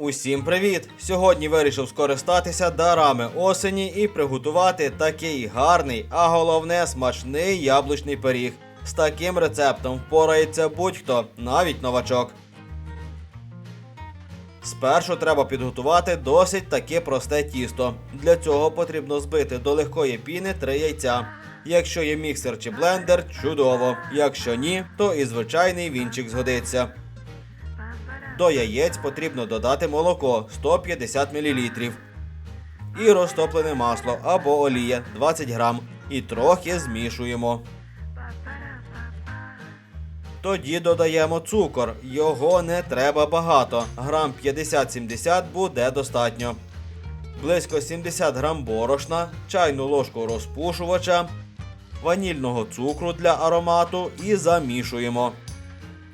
Усім привіт! Сьогодні вирішив скористатися дарами осені і приготувати такий гарний, а головне смачний яблучний пиріг. З таким рецептом впорається будь-хто, навіть новачок. Спершу треба підготувати досить таке просте тісто. Для цього потрібно збити до легкої піни 3 яйця. Якщо є міксер чи блендер, чудово. Якщо ні, то і звичайний вінчик згодиться. До яєць потрібно додати молоко 150 мл і розтоплене масло або олія 20 грам і трохи змішуємо. Тоді додаємо цукор. Його не треба багато. Грам 50-70 буде достатньо. Близько 70 грам борошна, чайну ложку розпушувача, ванільного цукру для аромату і замішуємо.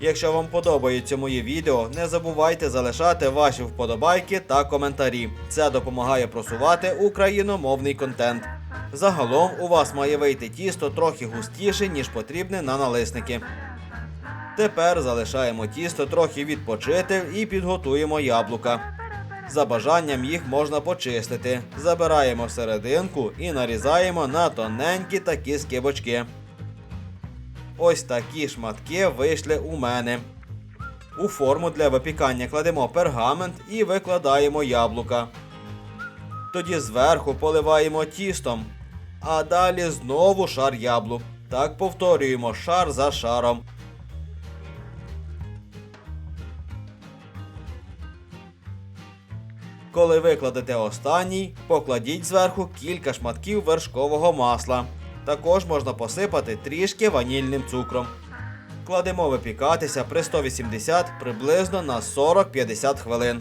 Якщо вам подобаються мої відео, не забувайте залишати ваші вподобайки та коментарі. Це допомагає просувати україномовний контент. Загалом у вас має вийти тісто трохи густіше, ніж потрібне на налисники. Тепер залишаємо тісто трохи відпочити і підготуємо яблука. За бажанням їх можна почистити. Забираємо серединку і нарізаємо на тоненькі такі скибочки. Ось такі шматки вийшли у мене. У форму для випікання кладемо пергамент і викладаємо яблука. Тоді зверху поливаємо тістом, а далі знову шар яблук. Так повторюємо шар за шаром. Коли викладете останній, покладіть зверху кілька шматків вершкового масла. Також можна посипати трішки ванільним цукром. Кладемо випікатися при 180 приблизно на 40-50 хвилин.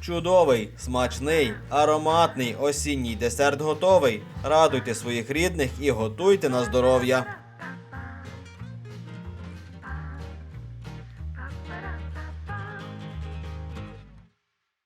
Чудовий, смачний, ароматний осінній десерт готовий. Радуйте своїх рідних і готуйте на здоров'я.